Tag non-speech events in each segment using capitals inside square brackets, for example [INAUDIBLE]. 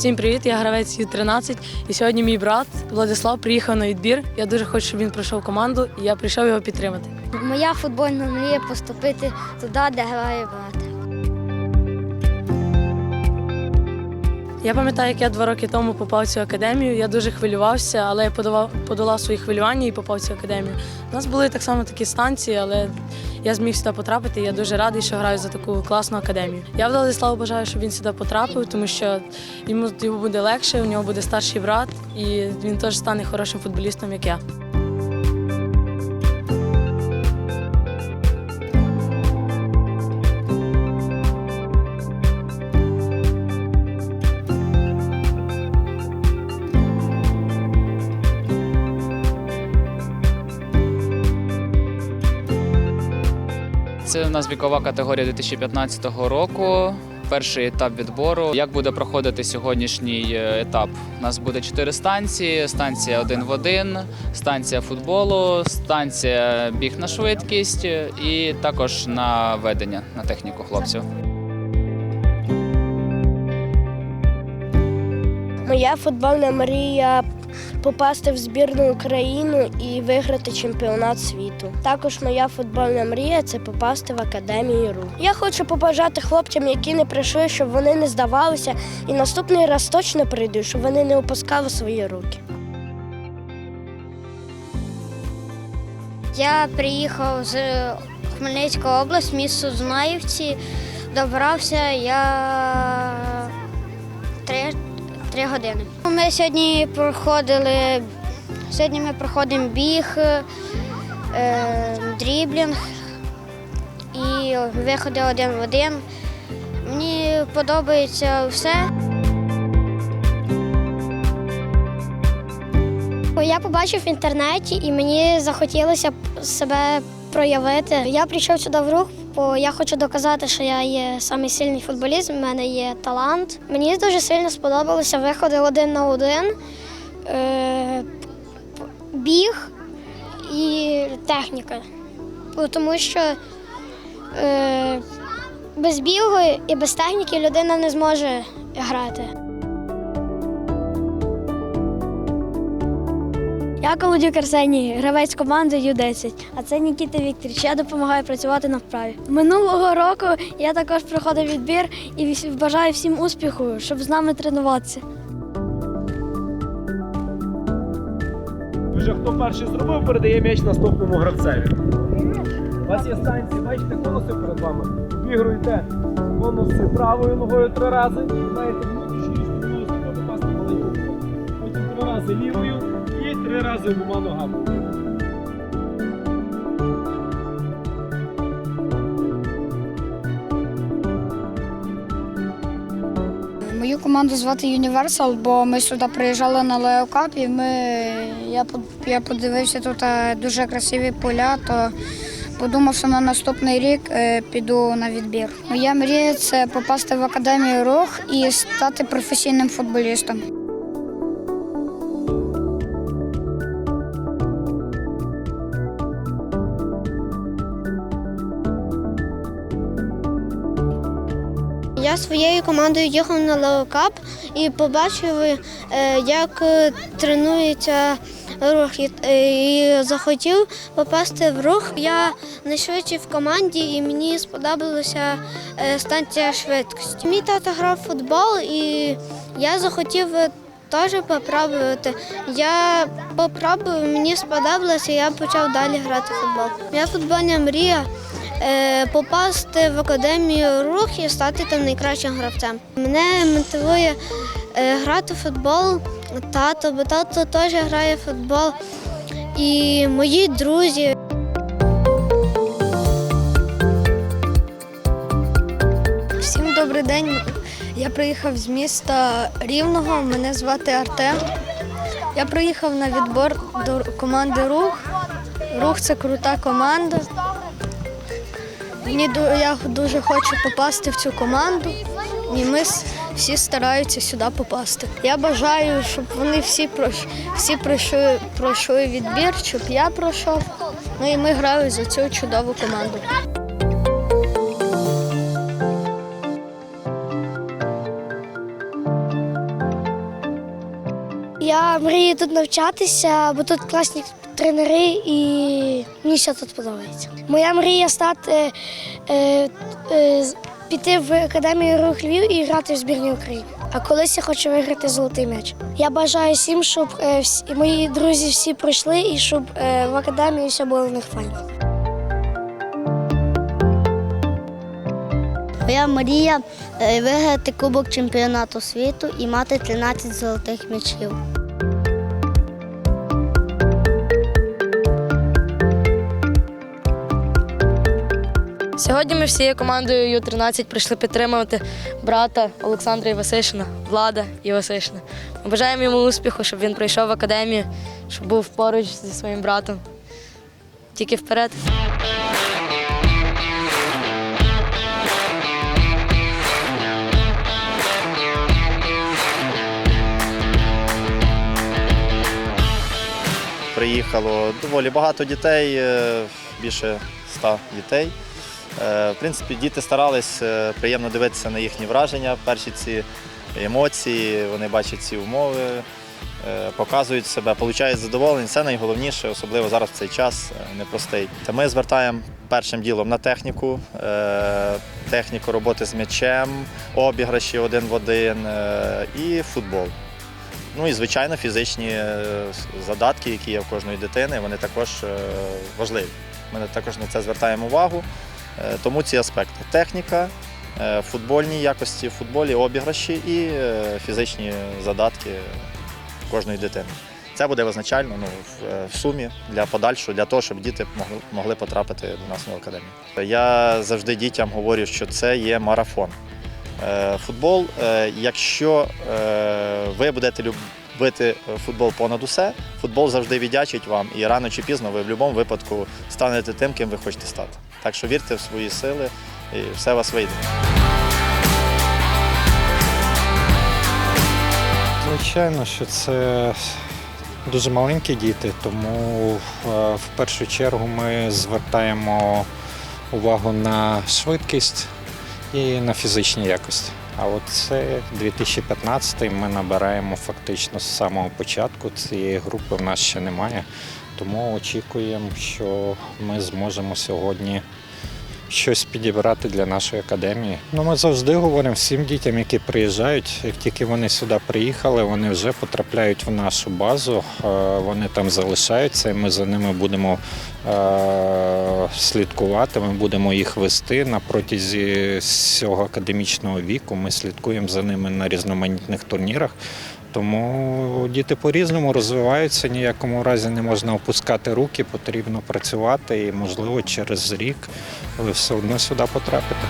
Всім привіт, я гравець Ю-13. І сьогодні мій брат Владислав приїхав на відбір. Я дуже хочу, щоб він пройшов команду, і я прийшов його підтримати. Моя футбольна мрія поступити туди, де грає брат. Я пам'ятаю, як я два роки тому попав в цю академію. Я дуже хвилювався, але я подолав, подолав свої хвилювання і попав в цю академію. У нас були так само такі станції, але я зміг сюди потрапити. і Я дуже радий, що граю за таку класну академію. Я Владиславу бажаю, щоб він сюди потрапив, тому що йому, буде легше, у нього буде старший брат, і він теж стане хорошим футболістом, як я. Це у нас вікова категорія 2015 року. Перший етап відбору. Як буде проходити сьогоднішній е, етап? У нас буде чотири станції: станція один в один, станція футболу, станція біг на швидкість і також на ведення на техніку хлопців. Моя футбольна мрія попасти в збірну Україну і виграти чемпіонат світу. Також моя футбольна мрія це попасти в академію РУ. Я хочу побажати хлопцям, які не прийшли, щоб вони не здавалися, і наступний раз точно прийдуть, щоб вони не опускали свої руки. Я приїхав з Хмельницької області, місто Зунаївці. Добрався я три, три години. Ми сьогодні проходили, сьогодні ми проходимо біг, е, дріблінг і виходи один в один. Мені подобається все. Я побачив в інтернеті і мені захотілося себе проявити. Я прийшов сюди в рух, бо я хочу доказати, що я є самий сильний футболіст, в мене є талант. Мені дуже сильно сподобалося виходи один на один, е, біг і техніка. Тому що е, без бігу і без техніки людина не зможе грати. Я Колодюк Арсеній, гравець команди Ю-10, а це Нікіта Вікторович. Я допомагаю працювати на вправі. Минулого року я також проходив відбір і бажаю всім успіху, щоб з нами тренуватися. Вже хто перший зробив, передає м'яч наступному гравцеві. У вас є станції, бачите, конуси перед вами. Обігруєте конуси правою ногою три рази. Маєте внутрішньою стороною попасти в маленьку. Потім три рази лівою три рази обома ногами. Мою команду звати Universal, бо ми сюди приїжджали на Леокап і ми, я, я подивився тут е, дуже красиві поля, то подумав, що на наступний рік е, піду на відбір. Моя мрія це попасти в академію рух і стати професійним футболістом. Своєю командою їхав на Леокап і побачив, е, як е, тренується рух. І- І захотів попасти в рух. Я найшвидший в команді і мені сподобалася е, станція швидкості. Мій тато грав в футбол і я захотів е, теж попробувати. Я попробував, мені сподобалося, я почав далі грати в футбол. Моя футбольна мрія е, попасти в академію рух і стати там найкращим гравцем. Мене мотивує е, грати в футбол тато, бо тато теж грає в футбол. І мої друзі. Всім добрий день. Я приїхав з міста Рівного. Мене звати Артем. Я приїхав на відбор до команди Рух. Рух це крута команда. Мені я дуже хочу попасти в цю команду, і ми всі стараються сюди попасти. Я бажаю, щоб вони всі всі пройшли, пройшли відбір, щоб я пройшов. Ну і ми грали за цю чудову команду. Я мрію тут навчатися, бо тут класні тренери і мені все тут подобається. Моя мрія стати е, е, піти в академію рух Львів і грати в збірні України. А колись я хочу виграти золотий м'яч. Я бажаю всім, щоб е, всі, мої друзі всі пройшли і щоб е, в академії все було в них файно. Моя мрія е, виграти Кубок чемпіонату світу і мати 13 золотих м'ячів. Сьогодні ми всією командою Ю-13 прийшли підтримувати брата Олександра Івасишина, Влада Івасишина. Ми бажаємо йому успіху, щоб він прийшов в академію, щоб був поруч зі своїм братом. Тільки вперед. Приїхало доволі багато дітей, е, більше ста дітей. Е, В принципі, діти старались е, приємно дивитися на їхні враження, перші ці емоції, вони бачать ці умови, е, показують себе, получають задоволення. Це найголовніше, особливо зараз в цей час непростий. Та ми звертаємо першим ділом на техніку, техніку роботи з м'ячем, обіграші один в один і футбол. Ну і звичайно, фізичні задатки, які є в кожної дитини, вони також важливі. Ми також на це звертаємо увагу. Е, Тому ці аспекти: техніка, е, футбольні якості в футболі, обіграші і е, фізичні задатки кожної дитини. Це буде визначально ну, в, сумі для подальшого, для того, щоб діти могли, потрапити до нас в академію. Я завжди дітям говорю, що це є марафон. Футбол, якщо ви будете любити футбол понад усе, футбол завжди віддячить вам, і рано чи пізно ви в будь-якому випадку станете тим, ким ви хочете стати. Так що вірте в свої сили і все у вас вийде. Звичайно, що це дуже маленькі діти, тому е, в першу чергу ми звертаємо увагу на швидкість і на фізичні якості. А от це 2015 ми набираємо фактично з самого початку. Цієї групи в нас ще немає. Тому очікуємо, що ми зможемо сьогодні щось підібрати для нашої академії. Ну, ми завжди говоримо всім дітям, які приїжджають, як тільки вони сюди приїхали, вони вже потрапляють в нашу базу, е, вони там залишаються, і ми за ними будемо е, слідкувати, ми будемо їх вести на протязі всього академічного віку. Ми слідкуємо за ними на різноманітних турнірах. Тому діти по-різному розвиваються, ніякому разі не можна опускати руки, потрібно працювати і, можливо, через рік ви все одно сюди потрапите.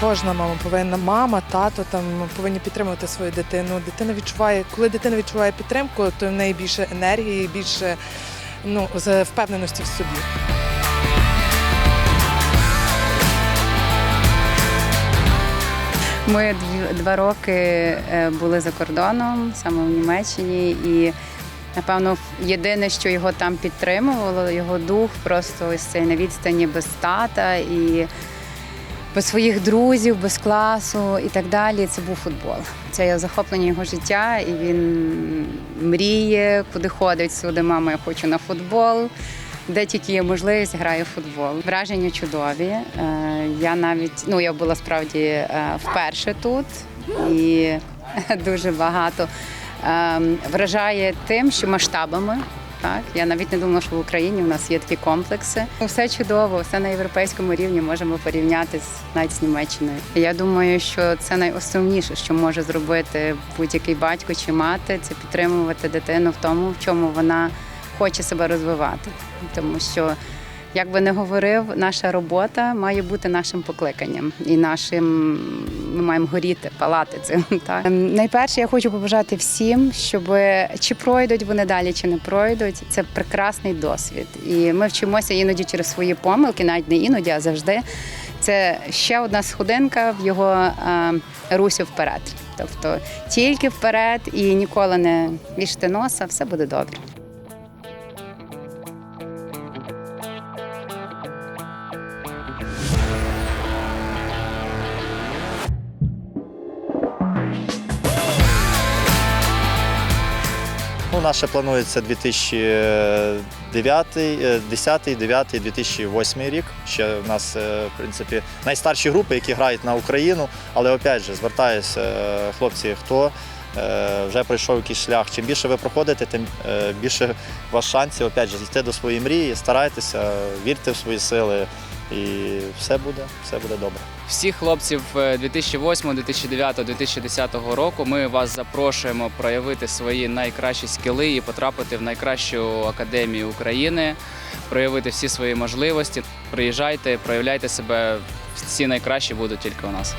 Кожна мама повинна, мама, тато там повинні підтримувати свою дитину. Дитина відчуває, коли дитина відчуває підтримку, то в неї більше енергії, більше ну, впевненості в собі. Ми два роки е, були за кордоном, саме в Німеччині, і напевно єдине, що його там підтримувало, його дух просто ось цей на відстані без тата і без своїх друзів, без класу і так далі. Це був футбол. Це є захоплення його життя, і він мріє, куди ходить сюди. Мама, я хочу на футбол. Де тільки є можливість, граю в футбол. Враження чудові. Е, Я навіть ну я була справді е, вперше тут і [LAUGHS] дуже багато е, вражає тим, що масштабами. Так, я навіть не думала, що в Україні у нас є такі комплекси. Все чудово, все на європейському рівні можемо порівняти з навіть з Німеччиною. Я думаю, що це найосновніше, що може зробити будь-який батько чи мати, це підтримувати дитину в тому, в чому вона хоче себе розвивати. Тому що, як би не говорив, наша робота має бути нашим покликанням і нашим ми маємо горіти, палати цим. [LAUGHS] Так Ем, найперше, я хочу побажати всім, щоб чи пройдуть вони далі, чи не пройдуть. Це прекрасний досвід, і ми вчимося іноді через свої помилки, навіть не іноді, а завжди. Це ще одна сходинка в його е, русі вперед. Тобто тільки вперед і ніколи не вішати носа, все буде добре. Нас ще планується 2009, 10, 9, 2008 рік. Ще в нас, е, в принципі, найстарші групи, які грають на Україну. Але опять же, звертаюся, е, хлопці, хто е, вже пройшов якийсь шлях. Чим більше ви проходите, тим більше у вас шансів опять же, йти до своєї мрії, старайтеся, вірте в свої сили, і все буде, все буде добре. Всіх хлопців е, 2008, 2009, 2010 року ми вас запрошуємо проявити свої найкращі скіли і потрапити в найкращу академію України, проявити всі свої можливості. Приїжджайте, проявляйте себе. Всі найкращі будуть тільки у нас.